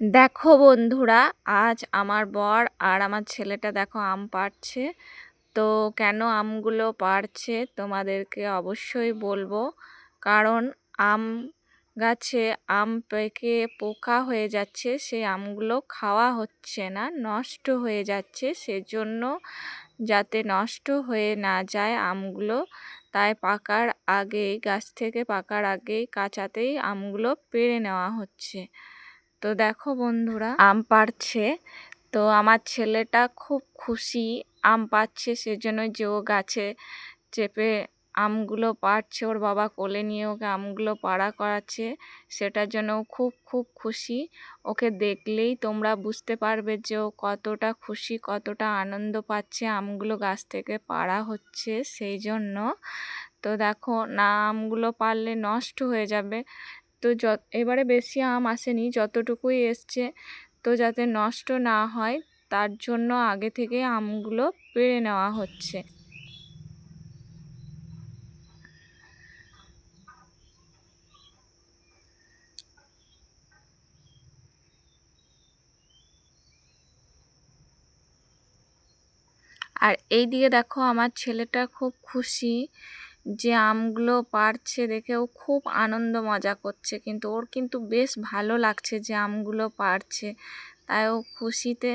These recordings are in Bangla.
দেখো বন্ধুরা, আজ আমার বর আর আমার ছেলেটা দেখো আম পাড়ছে। তো কেন আমগুলো পাড়ছে তোমাদেরকে অবশ্যই বলব। কারণ আম গাছে আম পেকে পোকা হয়ে যাচ্ছে, সেই আমগুলো খাওয়া হচ্ছে না, নষ্ট হয়ে যাচ্ছে। সেজন্য যাতে নষ্ট হয়ে না যায় আমগুলো, তাই পাকার আগেই, গাছ থেকে পাকার আগেই কাঁচাতেই আমগুলো পেড়ে নেওয়া হচ্ছে। তো দেখো বন্ধুরা, আম পাড়ছে। তো আমার ছেলেটা খুব খুশি আম পাচ্ছে সেজন্য যে ও গাছে চেপে আমগুলো পাড়ছে, ওর বাবা কোলে নিয়ে ওকে আমগুলো পাড়া করাচ্ছে, সেটার জন্য ও খুব খুব খুশি। ওকে দেখলেই তোমরা বুঝতে পারবে যে ও কতটা খুশি, কতটা আনন্দ পাচ্ছে, আমগুলো গাছ থেকে পাড়া হচ্ছে সেই জন্য। তো দেখো, না আমগুলো পারলে নষ্ট হয়ে যাবে। তো যত এবারে বেশি আম আসেনি, যতটুকুই এসছে তো যাতে নষ্ট না হয়, তার জন্য আগে থেকে আমগুলো পেড়ে নেওয়া হচ্ছে। আর এই দিকে দেখো আমার ছেলেটা খুব খুশি। যে আমগুলো পারছে দেখে ও খুব আনন্দ মজা করছে। কিন্তু ওর কিন্তু বেশ ভালো লাগছে যে আমগুলো পারছে। তাই ও খুশিতে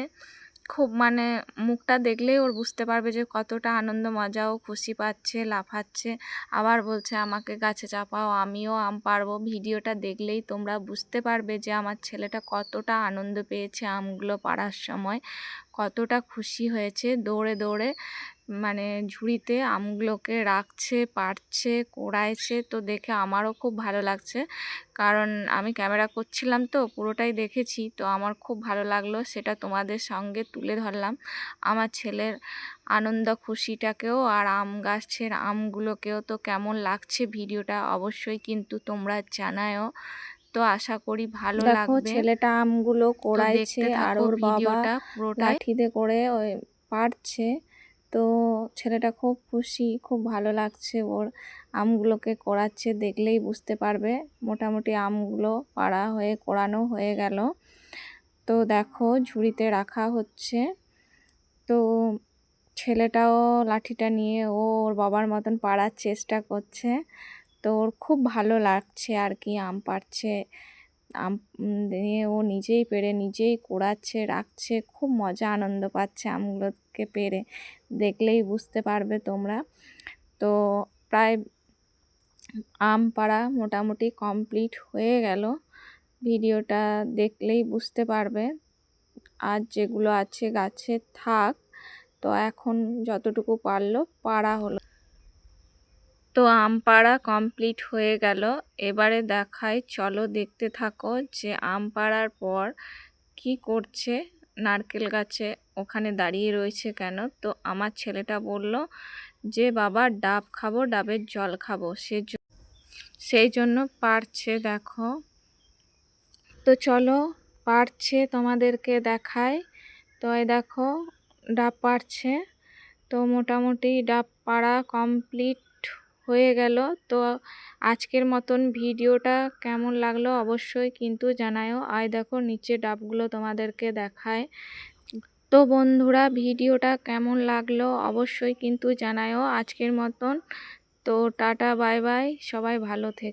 খুব মানে মুখটা দেখলেই ওর বুঝতে পারবে যে কতটা আনন্দ মজা ও খুশি পাচ্ছে, লাফাচ্ছে। আবার বলছে, আমাকে গাছে চাপাও, আমিও আম পারব ভিডিওটা দেখলেই তোমরা বুঝতে পারবে যে আমার ছেলেটা কতটা আনন্দ পেয়েছে আমগুলো পাড়ার সময়, কতটা খুশি হয়েছে দৌড়ে দৌড়ে। মানে ঝুড়িতে আমগুলোকে রাখছে পারছে কোড়াইছে তো দেখে আমারও খুব ভালো লাগছে। কারণ আমি ক্যামেরা করছিলাম তো পুরোটাই দেখেছি তো আমার খুব ভালো লাগল। সেটা তোমাদের সঙ্গে তুলে ধরলাম। আমার ছেলের আনন্দ খুশিটাকেও আর আম গাছের আমগুলোকেও তো কেমন লাগছে ভিডিওটা অবশ্যই কিন্তু তোমরা জানায়ও। তো আশা করি ভালো লাগবে। ছেলেটা আমগুলো কোড়াইছে আর ওর বাবা পুরোটা লাঠিতে করে ওই পাড়ছে। তো ছেলেটা খুব খুশি, খুব ভালো লাগছে ওর। আমগুলোকে কোড়াচ্ছে দেখলেই বুঝতে পারবে। মোটামুটি আমগুলো পাড়া হয়ে কোড়ানো হয়ে গেল। তো দেখো ঝুড়িতে রাখা হচ্ছে। তো ছেলেটাও লাঠিটা নিয়ে ও ওর বাবার মতন পাড়ার চেষ্টা করছে। তো ওর খুব ভালো লাগছে আর কি, আম পাড়ছে। আম দিয়ে ও নিজেই পেরে, নিজেই কোড়াচ্ছে, রাখছে, খুব মজা আনন্দ পাচ্ছে আমগুলোকে পেরে। দেখলেই বুঝতে পারবে তোমরা। তো প্রায় আম পাড়া মোটামুটি কমপ্লিট হয়ে গেল। ভিডিওটা দেখলেই বুঝতে পারবে। আর যেগুলো আছে গাছে থাক। তো এখন যতটুকু পারল পাড়া হলো। তো আম পাড়া কমপ্লিট হয়ে গেল। এবারে দেখায় চলো দেখতে থাকো যে আম পাড়ার পর কি করছে নারকেল গাছে। ওখানে দাঁড়িয়ে রয়েছে কেন? তো আমার ছেলেটা বলল যে, বাবা, ডাব খাব, ডাবের জল খাব। সে সেই জন্য পারছে, দেখো। তো চলো, পারছে তোমাদেরকে দেখায় তো এই দেখো, ডাব পারছে। তো মোটামুটি ডাব পাড়া কমপ্লিট হয়ে গেল। তো আজকের মতন ভিডিওটা কেমন লাগল অবশ্যই কিন্তু জানায়ও আয় দেখো, নিচে ডাবগুলো তোমাদেরকে দেখায়। তো বন্ধুরা, ভিডিওটা কেমন লাগল অবশ্যই কিন্তু জানায়ও আজকের মতন। তো টাটা, বাই বাই। সবাই ভালো থেকে।